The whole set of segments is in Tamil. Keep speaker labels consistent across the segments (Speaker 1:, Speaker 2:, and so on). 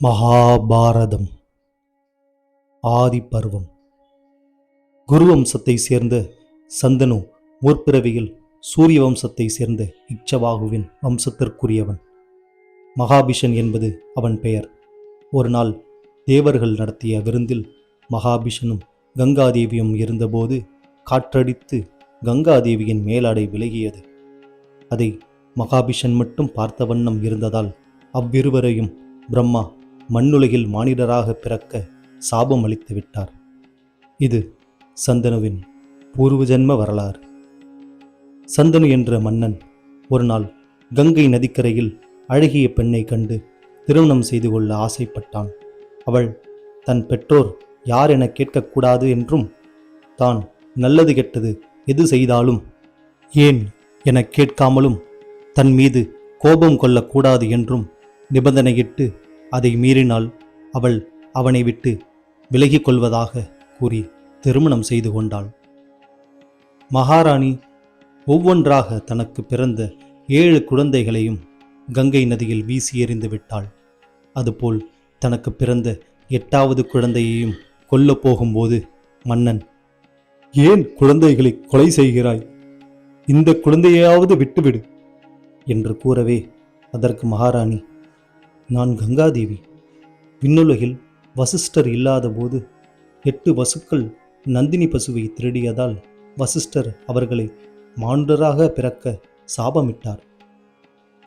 Speaker 1: மகாபாரதம். ஆதிப்பருவம் குரு வம்சத்தை சேர்ந்த சந்தனு முற்பிறவியில் சூரிய வம்சத்தை சேர்ந்த இச்சவாகுவின் வம்சத்திற்குரியவன். மகாபிஷன் என்பது அவன் பெயர். ஒரு நாள் தேவர்கள் நடத்திய விருந்தில் மகாபிஷனும் கங்காதேவியும் இருந்தபோது காற்றடித்து கங்காதேவியின் மேலாடை விலகியது. அதை மகாபிஷன் மட்டும் பார்த்த வண்ணம் இருந்ததால் அவ்விருவரையும் பிரம்மா மண்ணுலகில் மானிடராக பிறக்க சாபம் அளித்து விட்டார். இது சந்தனுவின் பூர்வ ஜென்ம வரலாறு. சந்தனு என்ற மன்னன் ஒரு நாள் கங்கை நதிக்கரையில் அழகிய பெண்ணை கண்டு திருமணம் செய்து கொள்ள ஆசைப்பட்டான். அவள் தன் பெற்றோர் யார் என கேட்கக்கூடாது என்றும் தான் நல்லது கெட்டது எது செய்தாலும் ஏன் என கேட்காமலும் தன் மீது கோபம் கொள்ளக்கூடாது என்றும் நிபந்தனையிட்டு அதை மீறினால் அவள் அவனை விட்டு விலகிக் கொள்வதாக கூறி திருமணம் செய்து கொண்டாள். மகாராணி ஒவ்வொன்றாக தனக்கு பிறந்த ஏழு குழந்தைகளையும் கங்கை நதியில் வீசி எறிந்து விட்டாள். அதுபோல் தனக்கு பிறந்த எட்டாவது குழந்தையையும் கொல்லப் போகும்போது மன்னன் ஏன் குழந்தைகளை கொலை செய்கிறாய்? இந்த குழந்தையாவது விட்டுவிடு என்று கூறவே அதற்கு மகாராணி நான் கங்காதேவி. விண்ணுலகில் வசிஷ்டர் இல்லாதபோது எட்டு வசுக்கள் நந்தினி பசுவை திருடியதால் வசிஷ்டர் அவர்களை மாண்டராக பிறக்க சாபமிட்டார்.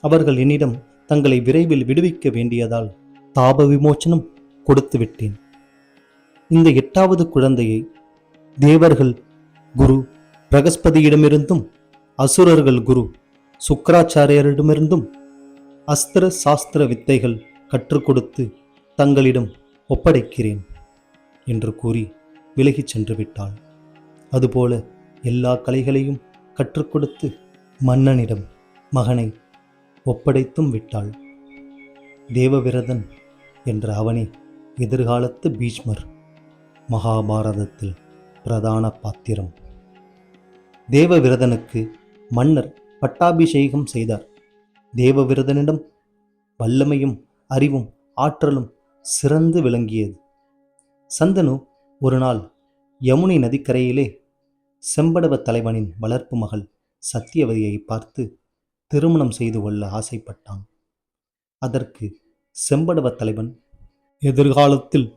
Speaker 1: அவர்கள் என்னிடம் தங்களை விரைவில் விடுவிக்க வேண்டியதால் தாப விமோச்சனம் கொடுத்து விட்டேன். இந்த எட்டாவது குழந்தையை தேவர்கள் குரு பிரகஸ்பதியிடமிருந்தும் அசுரர்கள் குரு சுக்கராச்சாரியரிடமிருந்தும் அஸ்திர சாஸ்திர வித்தைகள் கற்றுக் கொடுத்து தங்களிடம் ஒப்படைக்கிறேன் என்று கூறி விலகிச் சென்று விட்டாள். அதுபோல எல்லா கலைகளையும் கற்றுக் கொடுத்து மன்னனிடம் மகனை ஒப்படைத்தும் விட்டாள். தேவவிரதன் என்ற அவனே எதிர்காலத்து பீஷ்மர் மகாபாரதத்தில் பிரதான பாத்திரம். தேவவிரதனுக்கு மன்னர் பட்டாபிஷேகம் செய்தார். தேவவிரதனிடம் வல்லமையும் அறிவும் ஆற்றலும் சிறந்து விளங்கியது. சந்தனு ஒரு நாள் யமுனை நதிக்கரையிலே செம்படவ தலைவனின் வளர்ப்பு மகள் சத்தியவதியை பார்த்து திருமணம் செய்து கொள்ள ஆசைப்பட்டான். அதற்கு செம்படவ தலைவன் எதிர்காலத்தில்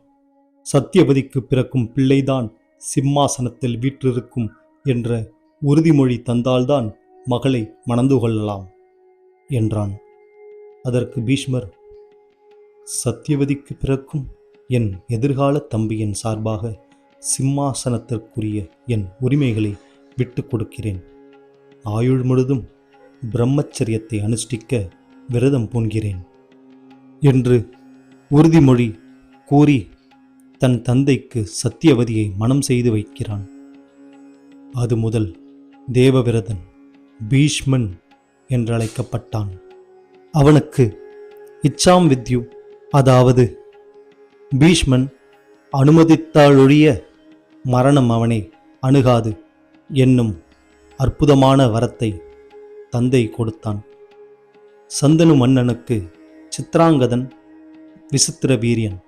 Speaker 1: சத்தியவதிக்கு பிறக்கும் பிள்ளைதான் சிம்மாசனத்தில் வீற்றிருக்கும் என்ற உறுதிமொழி தந்தால்தான் மகளை மணந்து கொள்ளலாம். என்றான். அதற்கு பீஷ்மர் சத்தியவதிக்கு பிறக்கும் என் எதிர்கால தம்பியின் சார்பாக சிம்மாசனத்திற்குரிய என் உரிமைகளை விட்டு கொடுக்கிறேன். ஆயுள் முழுதும் பிரம்மச்சரியத்தை அனுஷ்டிக்க விரதம் பூண்கிறேன் என்று உறுதிமொழி கூறி தன் தந்தைக்கு சத்தியவதியை மனம் செய்து வைக்கிறான். அது முதல் தேவவிரதன் பீஷ்மன் என்றழைக்கப்பட்டான். அவனுக்கு இச்சாம் வித்யு அதாவது பீஷ்மன் அனுமதித்தாலொழிய மரணம் அவனை அணுகாது என்னும் அற்புதமான வரத்தை தந்தை கொடுத்தான். சந்தனு மன்னனுக்கு சித்ராங்கதன் விசித்திர வீரியன்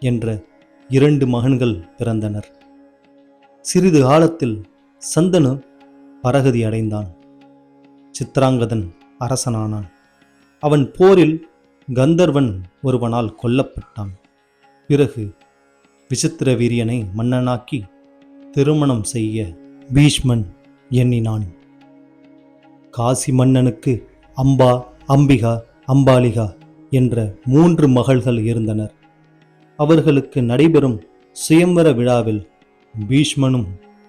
Speaker 1: என்ற இரண்டு மகன்கள் பிறந்தனர். சிறிது காலத்தில் சந்தனு பரகதி அடைந்தான். சித்ராங்கதன் அரசனானான். அவன் போரில் கந்தர்வன் ஒருவனால் கொல்லப்பட்டான். பிறகு விசித்திர வீரியனை மன்னனாக்கி திருமணம் செய்ய பீஷ்மன் எண்ணினான். காசி மன்னனுக்கு அம்பா அம்பிகா அம்பாலிகா என்ற மூன்று மகள்கள் இருந்தனர். அவர்களுக்கு நடைபெறும் சுயம்பர விழாவில் பீஷ்மனும்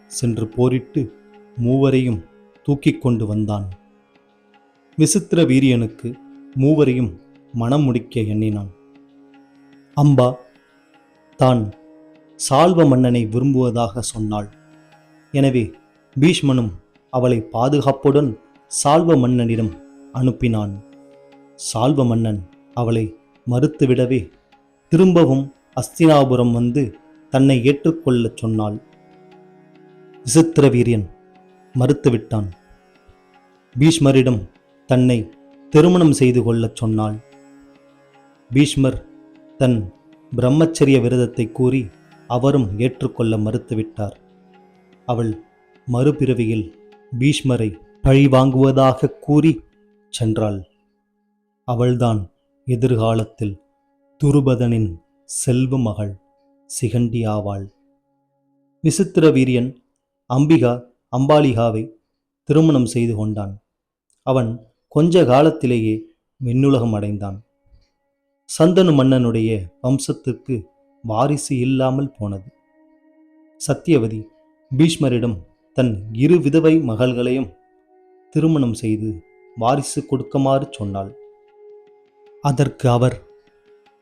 Speaker 1: சென்று போரிட்டு மூவரையும் தூக்கிக் கொண்டு வந்தான். விசித்திர வீரியனுக்கு மூவரையும் மனம் முடிக்க எண்ணினான். அம்பா தான் சால்வ மன்னனை விரும்புவதாக சொன்னாள். எனவே பீஷ்மனும் அவளை பாதுகாப்புடன் சால்வ மன்னனிடம் அனுப்பினான். சால்வ மன்னன் அவளை மறுத்துவிடவே திரும்பவும் அஸ்தினாபுரம் வந்து தன்னை ஏற்றுக்கொள்ளச் சொன்னாள். விசித்திர வீரியன் மறுத்துவிட்டான். பீஷ்மரிடம் தன்னை திருமணம் செய்து கொள்ளச் சொன்னாள். பீஷ்மர் தன் பிரம்மச்சரிய விரதத்தை கூறி அவரும் ஏற்றுக்கொள்ள மறுத்துவிட்டார். அவள் மறுபிறவியில் பீஷ்மரை பழிவாங்குவதாக கூறி சென்றாள். அவள்தான் எதிர்காலத்தில் துருபதனின் செல்வ மகள் சிகண்டி ஆவாள். விசித்திர வீரியன் அம்பிகா அம்பாலிகாவை திருமணம் செய்து கொண்டான். அவன் கொஞ்ச காலத்திலேயே விண்ணுலகம் அடைந்தான். சந்தனு மன்னனுடைய வம்சத்துக்கு வாரிசு இல்லாமல் போனது. சத்தியவதி பீஷ்மரிடம் தன் இரு விதவை மகள்களையும் திருமணம் செய்து வாரிசு கொடுக்குமாறு சொன்னாள். அதற்கு அவர்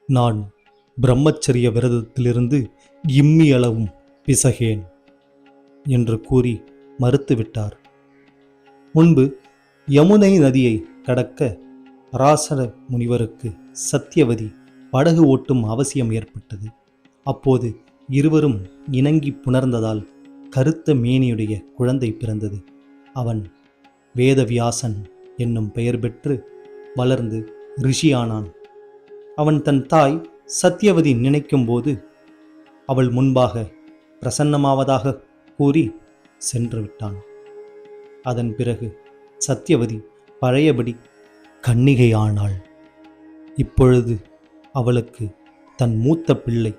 Speaker 1: நான் பிரம்மச்சரிய விரதத்திலிருந்து இம்மி அளவும் பிசகேன் என்று கூறி மறுத்துவிட்டார். முன்பு யமுனை நதியை கடக்க ராசர முனிவருக்கு சத்தியவதி படகு ஓட்டும் அவசியம் ஏற்பட்டது. அப்போது இருவரும் இணங்கி புணர்ந்ததால் கருத்த மேனியுடைய குழந்தை பிறந்தது. அவன் வேதவியாசன் என்னும் பெயர் பெற்று வளர்ந்து ரிஷியானான். அவன் தன் தாய் சத்தியவதி நினைக்கும்போது அவள் முன்பாக பிரசன்னமாவதாக கூறி சென்று விட்டான். அதன் பிறகு சத்தியவதி பழையபடி கன்னிகையானாள். இப்பொழுது அவளுக்கு தன் மூத்த பிள்ளை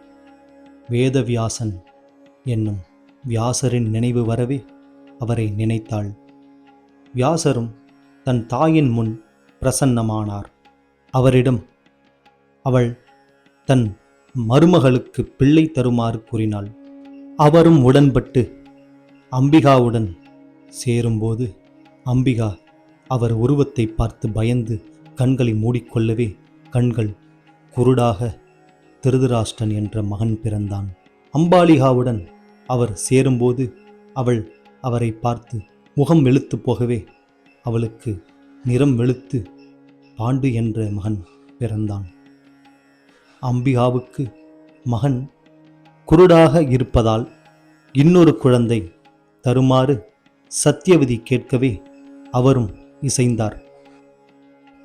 Speaker 1: வேதவியாசன் என்னும் வியாசரின் நினைவு வரவே அவரை நினைத்தாள். வியாசரும் தன் தாயின் முன் பிரசன்னமானார். அவரிடம் அவள் தன் மருமகளுக்கு பிள்ளை தருமாறு கூறினாள். அவரும் உடன்பட்டு அம்பிகாவுடன் சேரும்போது அம்பிகா அவர் உருவத்தை பார்த்து பயந்து கண்களை மூடிக்கொள்ளவே கண்கள் குருடாக திருதராஷ்டன் என்ற மகன் பிறந்தான். அம்பாலிகாவுடன் அவர் சேரும்போது அவள் அவரை பார்த்து முகம் வெளுத்து போகவே அவளுக்கு நிறம் வெளுத்து பாண்டு என்ற மகன் பிறந்தான். அம்பிகாவுக்கு மகன் குருடாக இருப்பதால் இன்னொரு குழந்தை தருமாறு சத்தியவதி கேட்கவே அவரும் இசைந்தார்.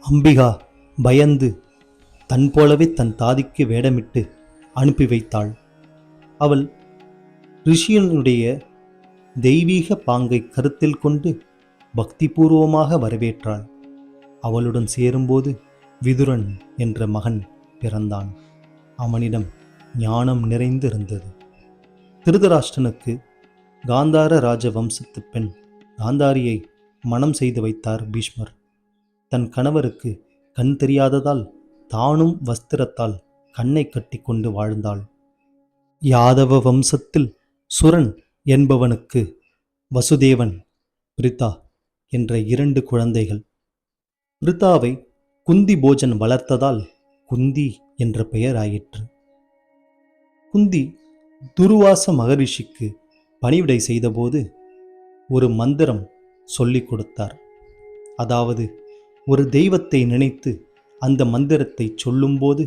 Speaker 1: அம்பிகா பயந்து தன் போலவே தன் தாதிக்கு வேடமிட்டு அனுப்பி வைத்தாள். அவள் ரிஷியனுடைய தெய்வீக பாங்கை கருத்தில் கொண்டு பக்திபூர்வமாக வரவேற்றாள். அவளுடன் சேரும்போது விதுரன் என்ற மகன் பிறந்தான். அவனிடம் ஞானம் நிறைந்திருந்தது. திருதராஷ்டனுக்கு காந்தார ராஜ வம்சத்து பெண் காந்தாரியை மணம் செய்து வைத்தார் பீஷ்மர். தன் கணவருக்கு கண் தெரியாததால் தானும் வஸ்திரத்தால் கண்ணை கட்டிக்கொண்டு வாழ்ந்தாள். யாதவ வம்சத்தில் சுரன் என்பவனுக்கு வசுதேவன் பிரிதா என்ற இரண்டு குழந்தைகள். பிரிதாவை குந்தி போஜன் வளர்த்ததால் குந்தி என்ற பெயர் ஆயிற்று குந்தி துருவாச மகரிஷிக்கு பணிவிடை செய்தபோது ஒரு மந்திரம் சொல்லிக் கொடுத்தார். அதாவது ஒரு தெய்வத்தை நினைத்து அந்த மந்திரத்தை சொல்லும்போது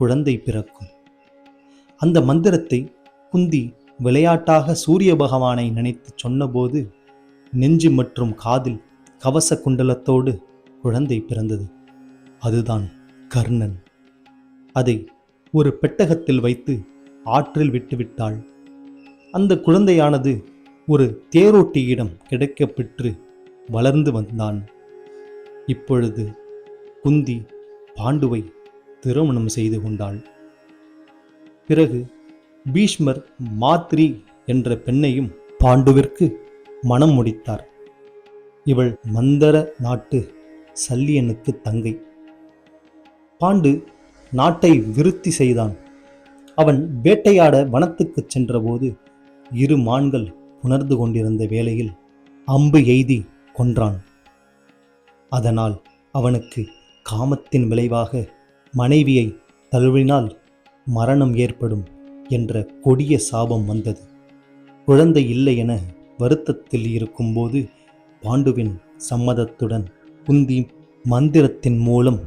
Speaker 1: குழந்தை பிறக்கும். அந்த மந்திரத்தை குந்தி விளையாட்டாக சூரிய பகவானை நினைத்து சொன்னபோது நெஞ்சு மற்றும் காதில் கவச குண்டலத்தோடு குழந்தை பிறந்தது. அதுதான் கர்ணன். அதை ஒரு பெட்டகத்தில் வைத்து ஆற்றில் விட்டுவிட்டாள். அந்த குழந்தையானது ஒரு தேரோட்டியிடம் கிடைக்கப்பெற்று வளர்ந்து வந்தான். இப்பொழுது குந்தி பாண்டுவை திருமணம் செய்து கொண்டாள். பிறகு பீஷ்மர் மாத்ரி என்ற பெண்ணையும் பாண்டுவிற்கு மனம் முடித்தார். இவள் மந்தர நாட்டு சல்லியனுக்கு தங்கை. பாண்டு நாட்டை விருத்தி செய்தான். அவன் வேட்டையாட வனத்துக்குச் சென்றபோது இரு மான்கள் உணர்ந்து கொண்டிருந்த வேளையில் அம்பு எய்தி கொன்றான். அதனால் அவனுக்கு காமத்தின் விளைவாக மனைவியை தழுவினால் மரணம் ஏற்படும் என்ற கொடிய சாபம் வந்தது. குழந்தை இல்லை என வருத்தத்தில் இருக்கும்போது பாண்டுவின் சம்மதத்துடன் குந்தி மந்திரத்தின் மூலம்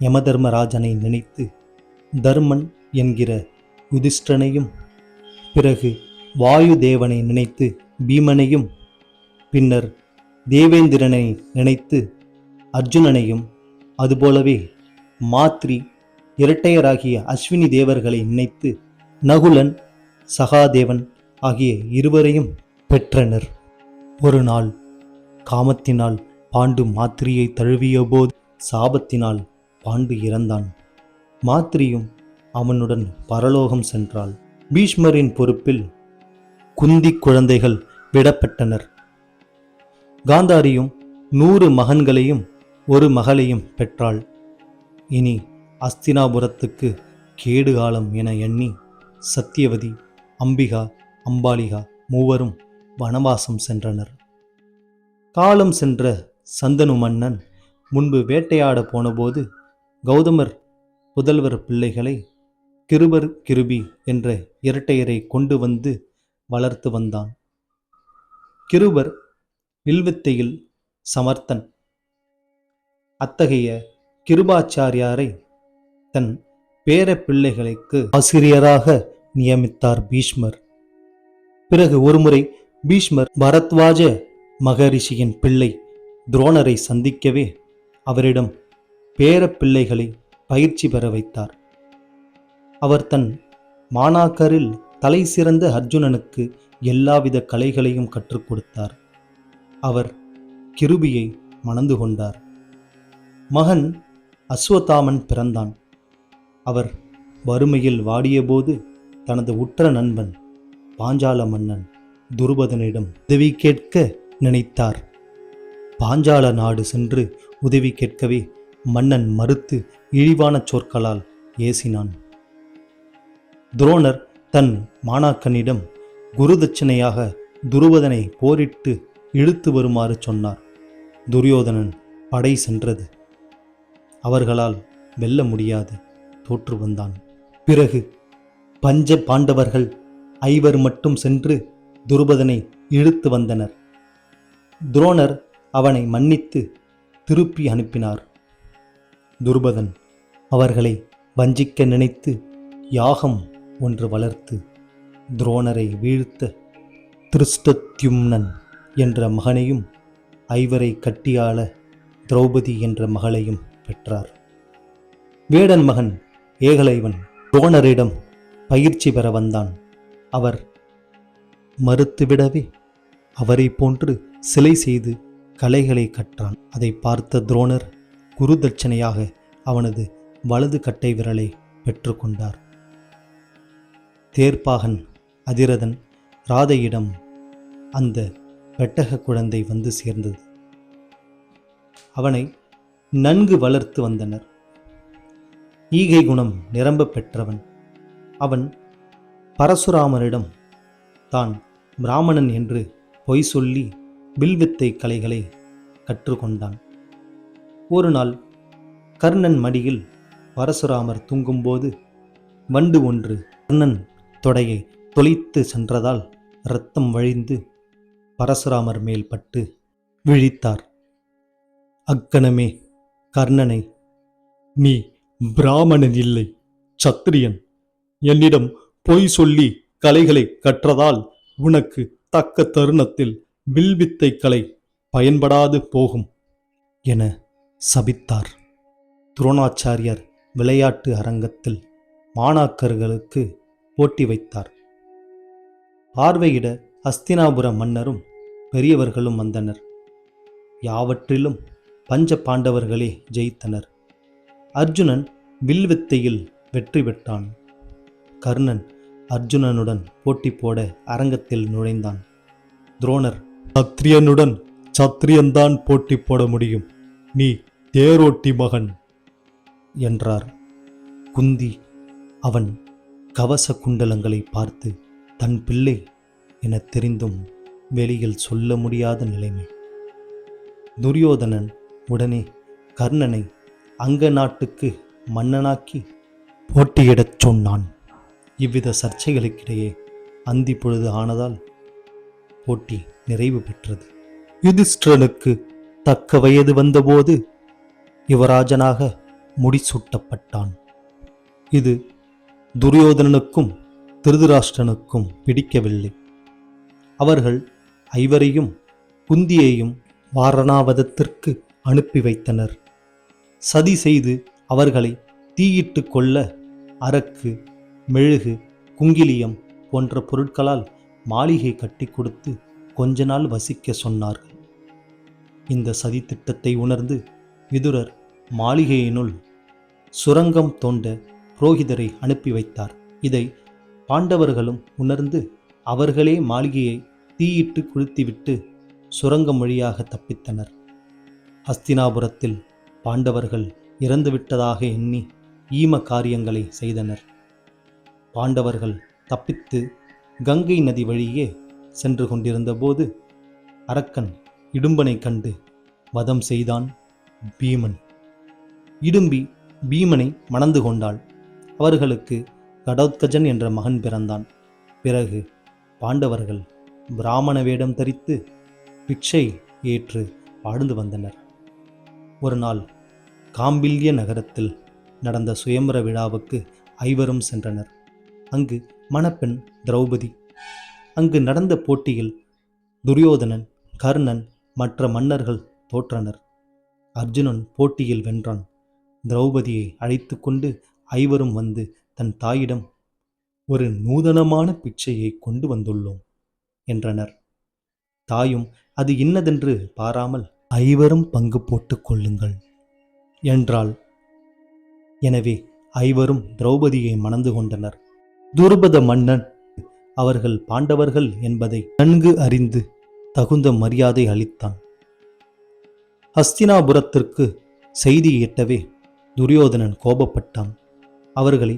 Speaker 1: யமதர்மராஜனை நினைத்து தர்மன் என்கிற யுதிஷ்டனையும் பிறகு வாயு தேவனை நினைத்து பீமனையும் பின்னர் தேவேந்திரனை நினைத்து அர்ஜுனனையும் அதுபோலவே மாத்ரி இரட்டையராகிய அஸ்வினி தேவர்களை நினைத்து நகுலன் சகாதேவன் ஆகிய இருவரையும் பெற்றனர். ஒரு நாள் காமத்தினால் பாண்டு மாத்திரியை தழுவியபோது சாபத்தினால் பாண்டு இறந்தான். மாத்திரியும் அவனுடன் பரலோகம் சென்றாள். பீஷ்மரின் பொறுப்பில் குந்தி குழந்தைகள் விடப்பட்டனர். காந்தாரியும் நூறு மகன்களையும் ஒரு மகளையும் பெற்றாள். இனி அஸ்தினாபுரத்துக்கு கேடு காலம் என எண்ணி சத்தியவதி அம்பிகா அம்பாலிகா மூவரும் வனவாசம் சென்றனர். காலம் சென்ற சந்தனு மன்னன் முன்பு வேட்டையாட போனபோது கௌதமர் புதல்வர் பிள்ளைகளை கிருபர் கிருபி என்ற இரட்டையரை கொண்டு வந்து வளர்த்து வந்தான். கிருபர் வில்வித்தையில் சமர்த்தன். அத்தகைய கிருபாச்சாரியாரை தன் பேர பிள்ளைகளுக்கு ஆசிரியராக நியமித்தார் பீஷ்மர். பிறகு ஒருமுறை பீஷ்மர் பரத்வாஜ மகரிஷியின் பிள்ளை துரோணரை சந்திக்கவே அவரிடம் பேர பிள்ளைகளை பயிற்சி பெற வைத்தார். அவர் தன் மாணாக்கரில் தலை சிறந்த அர்ஜுனனுக்கு எல்லாவித கலைகளையும் கற்றுக் கொடுத்தார். அவர் கிருபியை மணந்து கொண்டார். மகன் அஸ்வத்தாமன் பிறந்தான். அவர் வறுமையில் வாடியபோது தனது உற்ற நண்பன் பாஞ்சால மன்னன் துருபதனிடம் உதவி கேட்க நினைத்தார். பாஞ்சால நாடு சென்று உதவி கேட்கவே மன்னன் மறுத்து இழிவான சொற்களால் ஏசினான். துரோணர் தன் மாணாக்கனிடம் குருதட்சணையாக துருவதனை போரிட்டு இழுத்து வருமாறு சொன்னார். துரியோதனன் படை சென்றது. அவர்களால் வெல்ல முடியாது தோற்று வந்தான். பிறகு பஞ்ச பாண்டவர்கள் ஐவர் மட்டும் சென்று துருபதனை இழுத்து வந்தனர். துரோணர் அவனை மன்னித்து திருப்பி அனுப்பினார். துருபதன் அவர்களை வஞ்சிக்க நினைத்து யாகம் ஒன்று வளர்த்து துரோணரை வீழ்த்த திருஷ்டத்யும்னன் என்ற மகனையும் ஐவரை கட்டியாள திரௌபதி என்ற மகளையும் பெற்றார். வேடன் மகன் ஏகலைவன் துரோணரிடம் பயிற்சி பெற வந்தான். அவர் மறுத்துவிடவே அவரை போன்று சிலை செய்து கலைகளை கற்றான். அதை பார்த்த துரோணர் குரு தட்சணையாக அவனது வலது கட்டை விரலை பெற்றுக்கொண்டார். தேர்ப்பாகன் அதிரதன் ராதையிடம் அந்த பெட்டக குழந்தை வந்து சேர்ந்தது. அவனை நன்கு வளர்த்து வந்தனர். ஈகை குணம் நிரம்ப பெற்றவன். அவன் பரசுராமனிடம் தான் பிராமணன் என்று பொய் சொல்லி வில்வித்தை கலைகளை கற்றுக்கொண்டான். ஒரு நாள் கர்ணன் மடியில் பரசுராமர் தூங்கும்போது வண்டு ஒன்று கர்ணன் தொடையை தொலைத்து சென்றதால் இரத்தம் வழிந்து பரசுராமர் மேல் பட்டு விழித்தார். அக்கணமே கர்ணனை நீ பிராமணன் இல்லை சத்திரியன். என்னிடம் பொய் சொல்லி கலைகளை கற்றதால் உனக்கு தக்க தருணத்தில் வில்வித்தை கலை பயன்படாது போகும் என சபித்தார். துரோணாச்சாரியர் விளையாட்டு அரங்கத்தில் மாணாக்கர்களுக்கு போட்டி வைத்தார். பார்வையிட அஸ்தினாபுர மன்னரும் பெரியவர்களும் வந்தனர். யாவற்றிலும் பஞ்ச பாண்டவர்களே ஜெயித்தனர். அர்ஜுனன் வில்வித்தையில் வெற்றி பெற்றான். கர்ணன் அர்ஜுனனுடன் போட்டி போட அரங்கத்தில் நுழைந்தான். துரோணர் சத்திரியனுடன் சத்திரியன்தான் போட்டி போட முடியும். நீ தேரோட்டி மகன் என்றார். குந்தி அவன் கவச குண்டலங்களை பார்த்து தன் பிள்ளை என தெரிந்தும் வெளியில் சொல்ல முடியாத நிலைமை. துரியோதனன் உடனே கர்ணனை அங்க நாட்டுக்கு மன்னனாக்கி போட்டியிடச் சொன்னான். இவ்வித சர்ச்சைகளுக்கிடையே அந்தி பொழுது ஆனதால் போட்டி நிறைவு பெற்றது. யுதிஷ்டனுக்கு தக்க வயது வந்தபோது யுவராஜனாக முடிசூட்டப்பட்டான். இது துரியோதனனுக்கும் திருதராஷ்டனுக்கும் பிடிக்கவில்லை. அவர்கள் ஐவரையும் குந்தியையும் வாரணாவதத்திற்கு அனுப்பி வைத்தனர். சதி செய்து அவர்களை தீயிட்டு கொள்ள அரக்கு மெழுகு குங்கிலியம் போன்ற பொருட்களால் மாளிகை கட்டி கொடுத்து கொஞ்ச நாள் வசிக்க சொன்னார்கள். இந்த சதித்திட்டத்தை உணர்ந்து விதுரர் மாளிகையினுள் சுரங்கம் தோண்ட புரோகிதரை அனுப்பி வைத்தார். இதை பாண்டவர்களும் உணர்ந்து அவர்களே மாளிகையை தீயிட்டு குளித்துவிட்டு சுரங்கம் வழியாக தப்பித்தனர். ஹஸ்தினாபுரத்தில் பாண்டவர்கள் இறந்துவிட்டதாக எண்ணி ஈம காரியங்களை செய்தனர். பாண்டவர்கள் தப்பித்து கங்கை நதி வழியே சென்று கொண்டிருந்தபோது அரக்கன் இடும்பனை கண்டு வதம் செய்தான் பீமன். இடும்பி பீமனை மணந்து கொண்டாள். அவர்களுக்கு கடோத்கஜன் என்ற மகன் பிறந்தான். பிறகு பாண்டவர்கள் பிராமண வேடம் தரித்து பிக்ஷை ஏற்று வாழ்ந்து வந்தனர். ஒரு நாள் காம்பில்ய நகரத்தில் நடந்த சுயம்பர விழாவுக்கு ஐவரும் சென்றனர். அங்கு மணப்பெண் திரௌபதி அங்கு நடந்த போட்டியில் துரியோதனன் கர்ணன் மற்ற மன்னர்கள் தோற்றனர். அர்ஜுனன் போட்டியில் வென்றான். திரௌபதியை அழைத்து கொண்டு ஐவரும் வந்து தன் தாயிடம் ஒரு நூதனமான பிச்சையை கொண்டு வந்துள்ளோம் என்றனர். தாயும் அது இன்னதென்று பாராமல் ஐவரும் பங்கு போட்டுக் கொள்ளுங்கள் என்றாள். எனவே ஐவரும் திரௌபதியை மணந்து கொண்டனர். துருபத மன்னன் அவர்கள் பாண்டவர்கள் என்பதை நன்கு அறிந்து தகுந்த மரியாதை அளித்தான். ஹஸ்தினாபுரத்திற்கு செய்தி எட்டவே துரியோதனன் கோபப்பட்டான். அவர்களை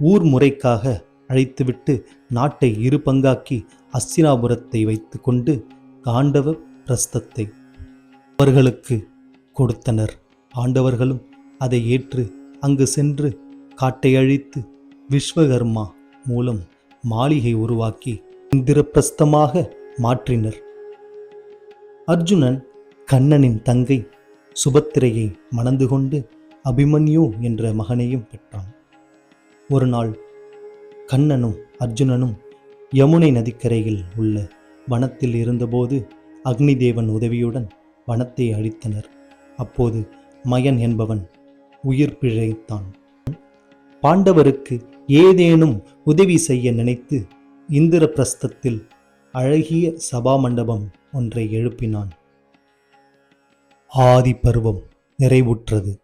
Speaker 1: ஊர் முறைக்காக அழைத்துவிட்டு நாட்டை இரு பங்காக்கி அஸ்தினாபுரத்தை வைத்துக்கொண்டு காண்டவ பிரஸ்தத்தை அவர்களுக்கு கொடுத்தனர். ஆண்டவர்களும் அதை ஏற்று அங்கு சென்று காட்டை அழித்து விஸ்வகர்மா மூலம் மாளிகை உருவாக்கி இந்திரப்பிரஸ்தமாக மாற்றினர். அர்ஜுனன் கண்ணனின் தங்கை சுபத்திரையை மணந்து கொண்டு அபிமன்யு என்ற மகனையும் பெற்றான். ஒரு நாள் கண்ணனும் அர்ஜுனனும் யமுனை நதிக்கரையில் உள்ள வனத்தில் இருந்தபோது அக்னி தேவன் உதவியுடன் வனத்தை அழித்தனர். அப்போது மயன் என்பவன் உயிர் பிழைத்தான். பாண்டவருக்கு ஏதேனும் உதவி செய்ய நினைத்து இந்திரபிரஸ்தத்தில் அழகிய சபா மண்டபம் ஒன்றை எழுப்பினான். ஆதி பருவம் நிறைவுற்றது.